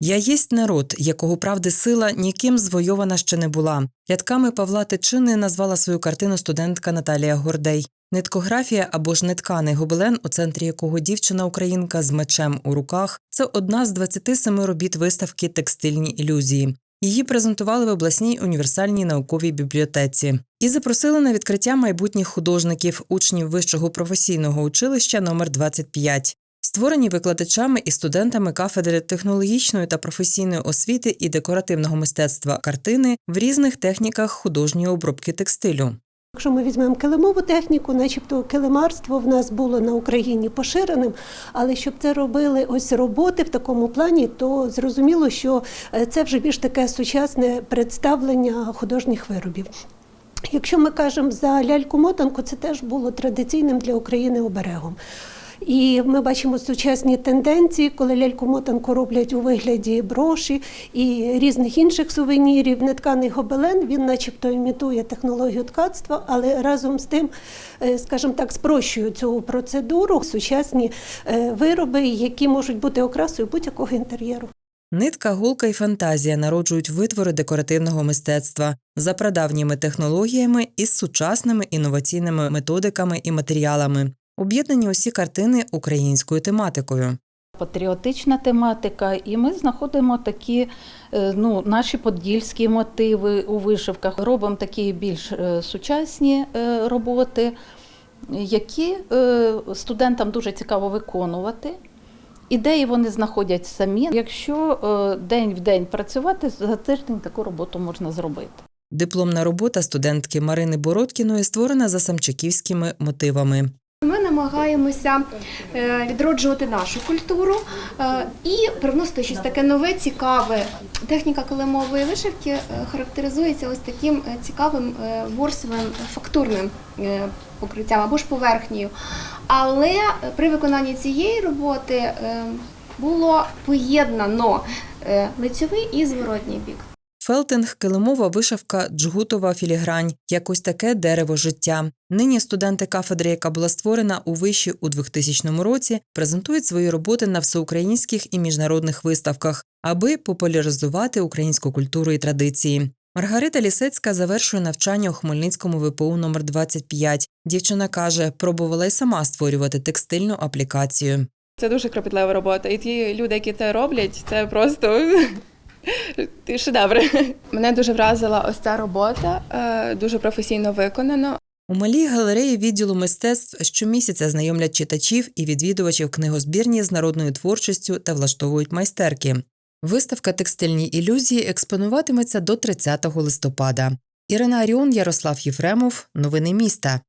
Я єсть народ, якого правди сила ніким звойована ще не була. Рядками Павла Тичини назвала свою картину студентка Наталія Гордей. Ниткографія або ж нетканий гобелен, у центрі якого дівчина-українка з мечем у руках, це одна з 27 робіт виставки Текстильні ілюзії. Її презентували в обласній універсальній науковій бібліотеці і запросили на відкриття майбутніх художників, учнів вищого професійного училища номер 25 Створені викладачами і студентами кафедри технологічної та професійної освіти і декоративного мистецтва картини в різних техніках художньої обробки текстилю. Якщо ми візьмемо килимову техніку, начебто килимарство в нас було на Україні поширеним, але щоб це робили ось роботи в такому плані, то зрозуміло, що е, це вже більш таке сучасне представлення художніх виробів. Якщо ми кажемо за ляльку-мотанку, це теж було традиційним для України оберегом. І ми бачимо сучасні тенденції, коли ляльку-мотанку роблять у вигляді броші і різних інших сувенірів. Нетканий гобелен він, начебто, імітує технологію ткацтва, але разом з тим, е, скажімо так, спрощує цю процедуру сучасні е, вироби, які можуть бути окрасою будь-якого інтер'єру. Нитка, голка і фантазія народжують витвори декоративного мистецтва за прадавніми технологіями і з сучасними інноваційними методиками і матеріалами. Об'єднані усі картини українською тематикою. Патріотична тематика, і ми знаходимо такі е, ну, наші подільські мотиви у вишивках. Робимо такі більш е, сучасні е, роботи, які студентам дуже цікаво виконувати. Ідеї вони знаходять самі. Якщо день в день працювати, за тиждень таку роботу можна зробити. Дипломна робота студентки Марини Бородкіної створена за самчаківськими мотивами. Ми намагаємося е, відроджувати нашу культуру е, і привносити щось таке нове, цікаве. Техніка килимової вишивки е, характеризується ось таким цікавим ворсовим фактурним покриттям або ж поверхнею. Але при виконанні цієї роботи було поєднано лицьовий і зворотній бік. Фелтинг, килимова вишивка, джгутова філігрань, якось таке дерево життя. Нині студенти кафедри, яка була створена у виші у 2000 році, презентують свої роботи на всеукраїнських і міжнародних виставках, аби популяризувати українську культуру і традиції. Маргарита Лісецька завершує навчання у Хмельницькому ВПУ номер 25 Дівчина каже, пробувала й сама створювати текстильну аплікацію. Це дуже кропітлива робота. І ті люди, які це роблять, це просто шедеври. Мене дуже вразила ось ця робота, е, дуже професійно виконано. У малій галереї відділу мистецтв щомісяця знайомлять читачів і відвідувачів книгозбірні з народною творчістю та влаштовують майстерки. Виставка текстильні ілюзії експонуватиметься до 30 листопада. Ірина Аріон, Ярослав Єфремов. Новини міста.